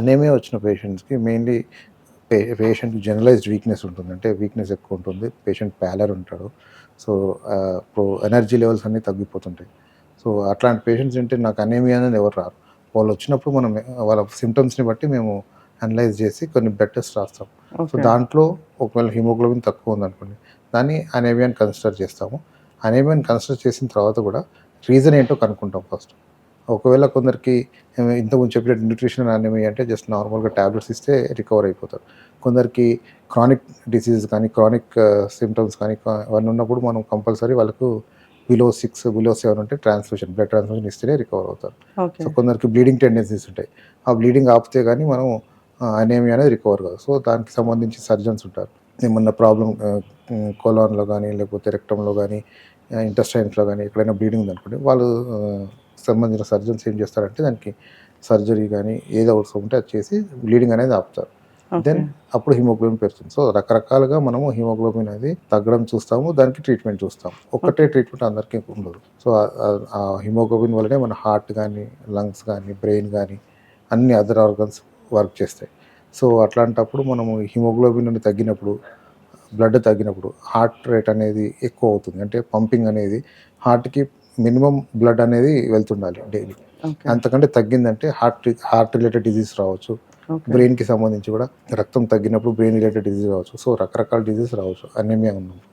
Anaemia వచ్చిన పేషెంట్స్కి mainly పే పేషెంట్ జనరలైజ్డ్ వీక్నెస్ ఉంటుంది. అంటే వీక్నెస్ ఎక్కువ ఉంటుంది. పేషెంట్ ప్యాలర్ ఉంటాడు. సో ఇప్పుడు ఎనర్జీ లెవెల్స్ అన్నీ తగ్గిపోతుంటాయి. సో అట్లాంటి పేషెంట్స్ ఏంటి నాకు అనేమియా అనేది ఎవరు రారు. వాళ్ళు వచ్చినప్పుడు మనం వాళ్ళ సిమ్టమ్స్ని బట్టి మేము అనలైజ్ చేసి కొన్ని బ్లడ్ టెస్ట్ రాస్తాం. సో దాంట్లో ఒకవేళ హిమోగ్లోబిన్ తక్కువ ఉందనుకోండి దాన్ని అనేమియాని కన్సిడర్ చేస్తాము. అనేమియాని కన్సిడర్ చేసిన తర్వాత కూడా రీజన్ ఏంటో కనుక్కుంటాం ఫస్ట్ ఒకవేళ కొందరికి ఇంతకుముందు చెప్పినట్టు న్యూట్రిషన్ అనేమియా అంటే జస్ట్ నార్మల్గా ట్యాబ్లెట్స్ ఇస్తే రికవర్ అయిపోతారు. కొందరికి క్రానిక్ డిసీజ్ కానీ క్రానిక్ సిమ్టమ్స్ కానీ కా- అవన్నీ ఉన్నప్పుడు మనం కంపల్సరీ వాళ్ళకు బిలో సిక్స్ బిలో సెవెన్ ఉంటే ట్రాన్స్ఫ్యూషన్ బ్లడ్ ట్రాన్స్ఫ్యూషన్ ఇస్తేనే రికవర్ అవుతారు. సో కొందరికి బ్లీడింగ్ టెండెన్సీస్ ఉంటాయి. ఆ బ్లీడింగ్ ఆపితే కానీ మనం అనేమియా అనేది రికవర్ కాదు. సో దానికి సంబంధించి సర్జన్స్ ఉంటారు. ఏమన్నా ప్రాబ్లం కోలాన్లో కానీ లేకపోతే రెక్టంలో కానీ ఇంటెస్టైన్స్లో కానీ ఎక్కడైనా బ్లీడింగ్ ఉందనుకోండి వాళ్ళు ఆ, సంబంధించిన సర్జన్స్ ఏం చేస్తారంటే దానికి సర్జరీ కానీ ఏదో అవసరం ఉంటే అది చేసి బ్లీడింగ్ అనేది ఆపుతారు. దెన్ అప్పుడు హిమోగ్లోబిన్ పెరుగుతుంది. సో రకరకాలుగా మనము హిమోగ్లోబిన్ అనేది తగ్గడం చూస్తాము దానికి ట్రీట్మెంట్ చూస్తాం ఒక్కటే ట్రీట్మెంట్ అందరికీ ఉండదు. సో ఆ- హిమోగ్లోబిన్ వల్లనే మన హార్ట్ కానీ లంగ్స్ కానీ బ్రెయిన్ కానీ అన్ని అదర్ ఆర్గన్స్ వర్క్ చేస్తాయి. సో అట్లాంటప్పుడు మనము హిమోగ్లోబిన్ అనేది తగ్గినప్పుడు బ్లడ్ తగ్గినప్పుడు హార్ట్ రేట్ అనేది ఎక్కువ అవుతుంది. అంటే పంపింగ్ అనేది హార్ట్కి మినిమం బ్లడ్ అనేది వెళ్తుండాలి డైలీ. అంతకంటే తగ్గిందంటే హార్ట్ హార్ట్ రిలేటెడ్ డిజీజ్ రావచ్చు. బ్రెయిన్కి సంబంధించి కూడా రక్తం తగ్గినప్పుడు బ్రెయిన్ రిలేటెడ్ డిజీజ్ రావచ్చు. సో రకరకాల డిజీజ్ రావచ్చు. అనేమియా ఉన్నప్పుడు